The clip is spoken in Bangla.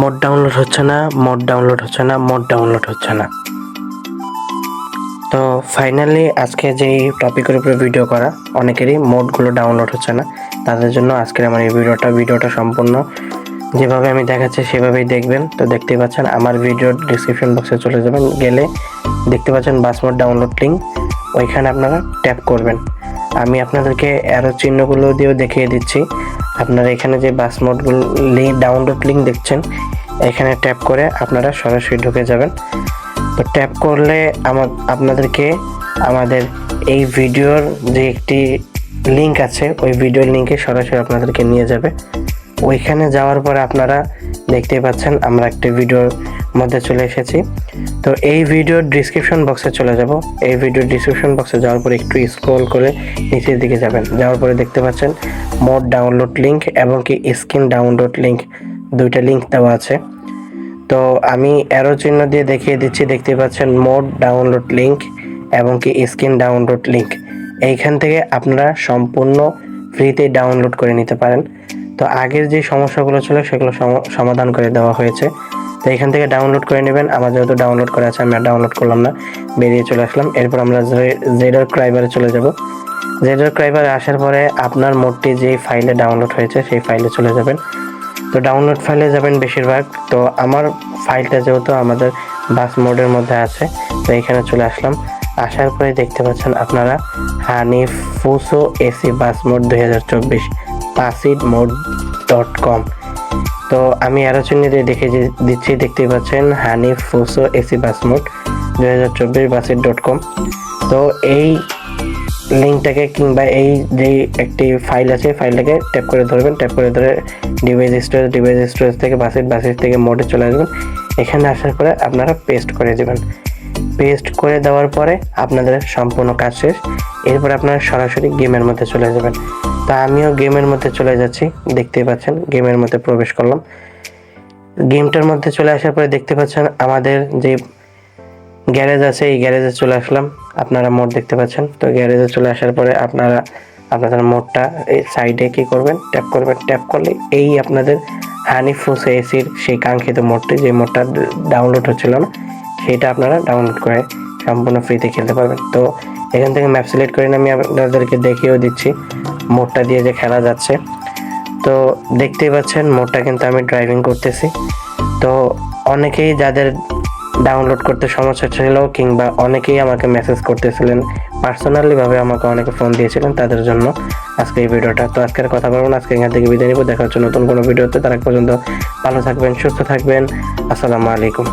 মোড ডাউনলোড হচ্ছে না মোড ডাউনলোড হচ্ছে না মোড ডাউনলোড হচ্ছে না। তো ফাইনালি আজকে যেই টপিকের উপরে ভিডিও করা, অনেকেরই মোডগুলো ডাউনলোড হচ্ছে না। তাদের জন্য আজকের আমার এই ভিডিওটা ভিডিওটা সম্পূর্ণ যেভাবে আমি দেখাচ্ছি সেভাবেই দেখবেন। তো দেখতেই পাচ্ছেন, আমার ভিডিওর ডিসক্রিপশন বক্সে চলে যাবেন। গেলে দেখতে পাচ্ছেন বাস মোড ডাউনলোড লিঙ্ক ওইখানে আপনারা ট্যাপ করবেন। আমি আপনাদেরকে অ্যারো চিহ্নগুলো দিয়েও দেখিয়ে দিচ্ছি। আপনারা এখানে যে বাস মোডগুলো ডাউনলোড লিঙ্ক দেখছেন, এখানে ট্যাপ করে আপনারা সরাসরি ঢুকে যাবেন। তো ট্যাপ করলে আমার আপনাদেরকে আমাদের এই ভিডিওর যে একটি লিঙ্ক আছে, ওই ভিডিওর লিঙ্কে সরাসরি আপনাদেরকে নিয়ে যাবে। ওইখানে যাওয়ার পরে আপনারা দেখতেই পাচ্ছেন, আমরা একটি ভিডিওর মধ্যে চলে এসেছি। তো এই ভিডিওর ডিসক্রিপশন বক্সে চলে যাব। এই ভিডিওর ডিসক্রিপশন বক্সে যাওয়ার পরে একটু স্ক্রল করে নিচের দিকে যাবেন। যাওয়ার পরে দেখতে পাচ্ছেন মোড ডাউনলোড লিঙ্ক এবং কি স্ক্রিন ডাউনলোড লিঙ্ক দুইটা লিঙ্ক দেওয়া আছে। তো আমি অ্যারো চিহ্ন দিয়ে দেখিয়ে দিচ্ছি, দেখতে পাচ্ছেন মোড ডাউনলোড লিঙ্ক এবং কি স্ক্রিন ডাউনলোড লিঙ্ক এইখান থেকে আপনারা সম্পূর্ণ ফ্রিতে ডাউনলোড করে নিতে পারেন। তো আগের যে সমস্যাগুলো ছিল সেগুলো সম- সমাধান করে দেওয়া হয়েছে। তো এখান থেকে ডাউনলোড করে নেবেন। আমার যেহেতু ডাউনলোড করা আছে, আমি আর ডাউনলোড করলাম না। বেরিয়ে চলে আসলাম। এরপর আমরা জেডার ক্রাইবারে চলে যাব। জেডার ক্রাইবারে আসার পরে আপনার মোডটি যে ফাইলে ডাউনলোড হয়েছে, সেই ফাইলে চলে যাবেন। তো ডাউনলোড ফাইলে যাবেন বেশিরভাগ। তো আমার ফাইলটা যেহেতু আমাদের বাস মোডের মধ্যে আছে, তো এখানে চলে আসলাম। আসার পরে দেখতে পাচ্ছেন আপনারা হানি ফুসো এসি বাস মোড দুই হাজার চব্বিশ, পাসিড মোড ডট কম তো আমি আরও চিহ্ন দিয়ে দেখে দিচ্ছি, দেখতেই পাচ্ছেন হানি ফুসো এসি বাস মোড, দুই হাজার চব্বিশ বাসিড ডট কম তো এই লিঙ্কটাকে কিংবা এই যে একটি ফাইল আছে, ফাইলটাকে ট্যাপ করে ধরবেন ট্যাপ করে ধরে ডিভাইস স্টোরেজ ডিভাইস স্টোরেজ থেকে বাসের বাসের থেকে মোডে চলে আসবেন। এখানে আসার পরে আপনারা পেস্ট করে দেবেন পেস্ট করে দেওয়ার পরে আপনাদের সম্পূর্ণ কাজ শেষ। এরপর আপনারা সরাসরি গেমের মধ্যে চলে যাবেন। তা আমিও গেমের মধ্যে চলে যাচ্ছি, দেখতেই পাচ্ছেন, গেমের মধ্যে প্রবেশ করলাম। গেমটার মধ্যে চলে আসার পরে দেখতে পাচ্ছেন আমাদের যে গ্যারেজ আছে, এই গ্যারেজে চলে আসলাম। আপনারা মোড দেখতে পাচ্ছেন। তো গ্যারেজে চলে আসার পরে আপনারা, আপনাদের মোডটা এই সাইডে কি করবেন? ট্যাপ করবেন। ট্যাপ করলে এই আপনাদের হানি ফুস এসির সেই কাঙ্ক্ষিত মোডটি, যে মোডটা ডাউনলোড হচ্ছিল না, সেটা আপনারা ডাউনলোড করে সম্পূর্ণ ফ্রিতে খেলতে পারবেন। তো এখান থেকে ম্যাপ সিলেক্ট করে আমি আপনাদেরকে দেখিয়েও দিচ্ছি। মোডটা দিয়ে যে খেলা যাচ্ছে। তো দেখতেই পাচ্ছেন মোডটা কিন্তু আমি ড্রাইভিং করতেছি। তো অনেকেই যাদের ডাউনলোড করতে সমস্যা ছিল কিংবা অনেকেই আমাকে মেসেজ করতেছিলেন পার্সোনালি ভাবে আমাকে অনেকে ফোন দিয়েছিলেন তাদের জন্য আজকে এই ভিডিওটা। তো আজকের কথা বলব না, আজকে এখান থেকে বিদায় নিব, দেখা হচ্ছে নতুন কোনো ভিডিওতে। তারা পর্যন্ত ভালো থাকবেন, সুস্থ থাকবেন। আসসালামু আলাইকুম।